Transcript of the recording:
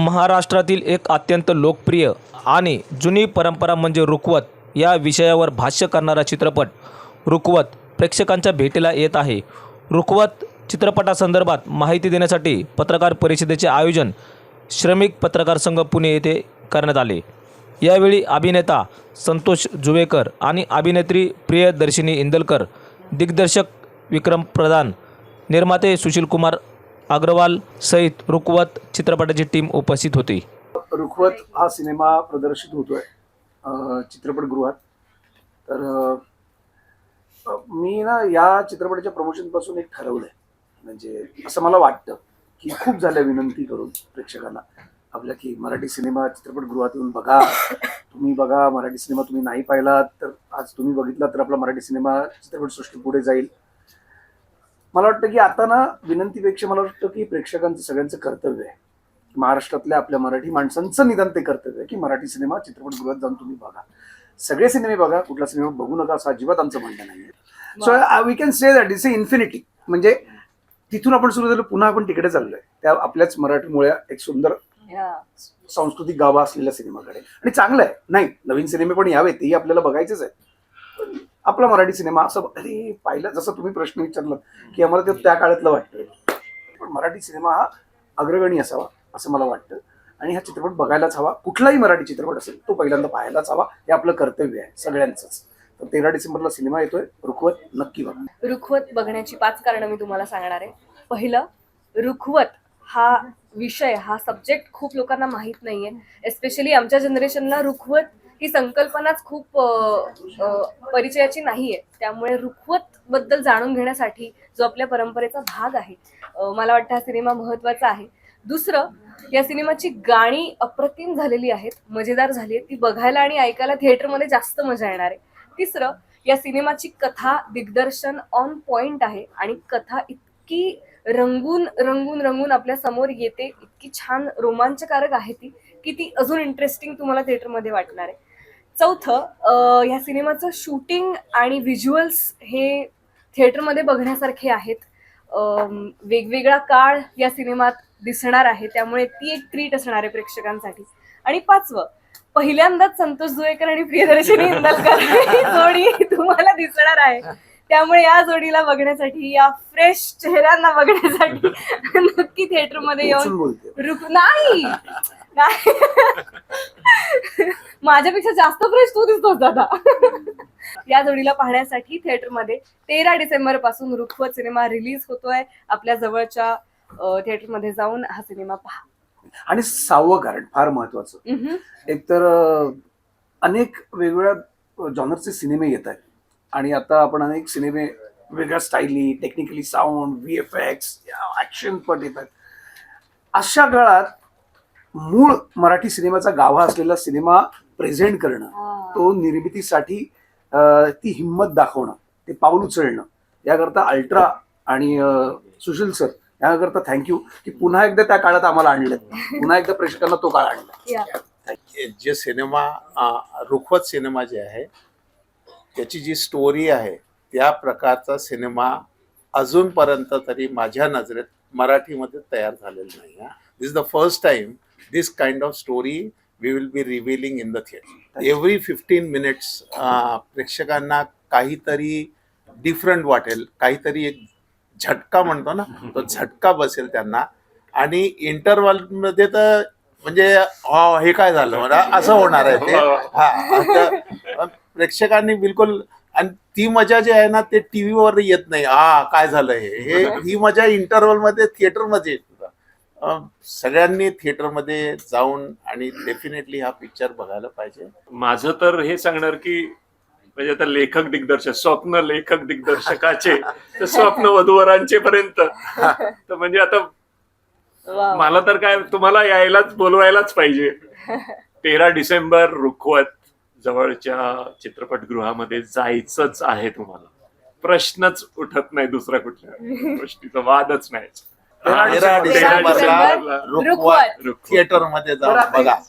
महाराष्ट्रातील एक अत्यंत लोकप्रिय आणि जुनी परंपरा म्हणजे रुकवत या विषयावर भाष्य करणारा चित्रपट रुकवत प्रेक्षकांच्या भेटीला येत आहे. रुकवत चित्रपटासंदर्भात माहिती देण्यासाठी पत्रकार परिषदेचे आयोजन श्रमिक पत्रकार संघ पुणे येथे करण्यात आले. यावेळी अभिनेता संतोष जुवेकर आणि अभिनेत्री प्रियदर्शिनी इंदलकर दिग्दर्शक विक्रम प्रधान निर्माते सुशीलकुमार अग्रवाल सहित रुखवत चित्रपटाची टीम उपस्थित होती. रुखवत हा सिनेमा प्रदर्शित होतोय चित्रपटगृहात. तर मी ना या चित्रपटाच्या प्रमोशनपासून एक एक ठरवलंय. म्हणजे असं मला वाटतं की खूप झाल्या विनंती करून प्रेक्षकांना. आपल्या की मराठी सिनेमा चित्रपटगृहात येऊन बघा. तुम्ही बघा मराठी सिनेमा तुम्ही नाही पाहिलात तर आज तुम्ही बघितला तर आपला मराठी सिनेमा चित्रपटसृष्टी पुढे जाईल. मला वाटतं की आता ना विनंतीपेक्षा मला वाटतं की प्रेक्षकांचं सगळ्यांचं कर्तव्य आहे. महाराष्ट्रातल्या आपल्या मराठी माणसांचं निदान ते कर्तव्य आहे की मराठी सिनेमा चित्रपटगृहात जाऊन तुम्ही बघा. सगळे सिनेमे बघा कुठला सिनेमा बघू नका असं अजिबात आमचं म्हणणं नाही so we. Can say that is a infinity म्हणजे तिथून आपण सुरू झालो पुन्हा आपण तिकडे चाललोय. त्या आपल्याच मराठीमुळे एक सुंदर सांस्कृतिक गाभा असलेल्या सिनेमाकडे. आणि चांगलं आहे. नाही नवीन सिनेमे पण यावेत तेही आपल्याला बघायचेच आहे पण आपला मराठी सिनेमा असं अरे पाहिलं जसं तुम्ही प्रश्न विचारलं की आम्हाला ते त्या काळातलं वाटतंय. पण मराठी सिनेमा हा अग्रगणी असावा असं मला वाटतं. आणि हा चित्रपट बघायलाच हवा. कुठलाही मराठी चित्रपट असेल तो पहिल्यांदा पाहायलाच हवा. हे आपलं कर्तव्य आहे सगळ्यांचंच. तर तेरा डिसेंबरला सिनेमा येतोय. रुखवत नक्की बघा. रुखवत बघण्याची पाच कारणं मी तुम्हाला सांगणार आहे. पहिलं रुखवत हा विषय हा सब्जेक्ट खूप लोकांना माहीत नाहीये. एस्पेशली आमच्या जनरेशनला रुखवत ही संकल्पनाच खूप परिचयाची नाहीये. त्यामुळे रुखवत बद्दल जाणून घेण्यासाठी जो आपल्या परंपरेचा भाग आहे मला वाटतं हा सिनेमा महत्त्वाचा आहे. दुसरं या सिनेमाची गाणी अप्रतिम झालेली आहेत मजेदार झाली आहेत. ती बघायला आणि ऐकायला थिएटरमध्ये जास्त मजा येणार आहे. तिसरं या सिनेमाची कथा दिग्दर्शन ऑन पॉइंट आहे आणि कथा इतकी रंगून रंगून रंगून आपल्यासमोर येते इतकी छान रोमांचकारक आहे ती की ती अजून इंटरेस्टिंग तुम्हाला थिएटरमध्ये वाटणार आहे. चौथं ह्या सिनेमाचं शूटिंग आणि व्हिज्युअल्स हे थिएटरमध्ये बघण्यासारखे आहेत. वेगवेगळा काळ या सिनेमात दिसणार आहे त्यामुळे ती एक ट्रीट असणार आहे प्रेक्षकांसाठी. आणि पाचवं पहिल्यांदाच संतोष जुवेकर आणि प्रियदर्शनी इंदलकर जोडी तुम्हाला दिसणार आहे. त्यामुळे या जोडीला बघण्यासाठी या फ्रेश चेहऱ्यांना बघण्यासाठी नक्की थिएटरमध्ये येऊन रुक नाही. माझ्यापेक्षा जास्त फ्रेश तू दिसतोस दादा. या जोडीला पाहण्यासाठी थिएटरमध्ये तेरा डिसेंबरपासून रुखवत सिनेमा रिलीज होतोय. आपल्या जवळच्या थिएटरमध्ये जाऊन हा सिनेमा पहा. आणि सहावं कारण फार महत्वाचं. एकतर अनेक वेगवेगळ्या जॉनरचे सिनेमे येत आहेत. आणि आता आपण अनेक सिनेमे वेगळ्या स्टाईली technically sound V F X action पण येत आहेत. अशा काळात मूळ मराठी सिनेमाचा गाभा असलेला सिनेमा प्रेझेंट करणं. तो निर्मितीसाठी ती हिंमत दाखवणं ते पाऊल उचलणं याकरता अल्ट्रा आणि सुशील सर याकरता थँक्यू की पुन्हा एकदा त्या काळात आम्हाला आणलं पुन्हा एकदा प्रेक्षकांना तो काळ आणला. या. जे सिनेमा रुखवत सिनेमा जे आहे त्याची जी स्टोरी आहे त्या प्रकारचा सिनेमा अजूनपर्यंत तरी माझ्या नजरेत मराठीमध्ये तयार झालेला नाही. This the first time this kind of story we will be revealing in the theatre every fifteen minutes प्रेक्षकांना काहीतरी डिफरंट वाटेल. काहीतरी एक झटका म्हणतो ना तो झटका बसेल त्यांना. आणि इंटरवलमध्ये तर म्हणजे "अ, हे काय झालं मला? असं होणार आहे ते. हा प्रेक्षकांनी बिलकुल आणि ती मजा जी आहे ना ते टीव्हीवर येत नाही. आ काय झालं हे हे ही मजा इंटरवलमध्ये थिएटरमध्ये येत सगळ्यांनी थिएटरमध्ये जाऊन आणि डेफिनेटली हा पिक्चर बघायला पाहिजे. माझं तर हे सांगणार की म्हणजे आता लेखक दिग्दर्शक स्वप्न लेखक दिग्दर्शकाचे तर स्वप्न वधूवरांचे पर्यंत तर म्हणजे आता. मला तर काय तुम्हाला यायलाच बोलवायलाच पाहिजे. तेरा डिसेंबर रुखवत जवळच्या चित्रपटगृहामध्ये जायचंच आहे तुम्हाला. प्रश्नच उठत नाही दुसऱ्या कुठल्या गोष्टीचा वादच नाही. तेरा डिसेंबरला रुखवत. रुखवत. थिएटरमध्ये जाऊन बघा.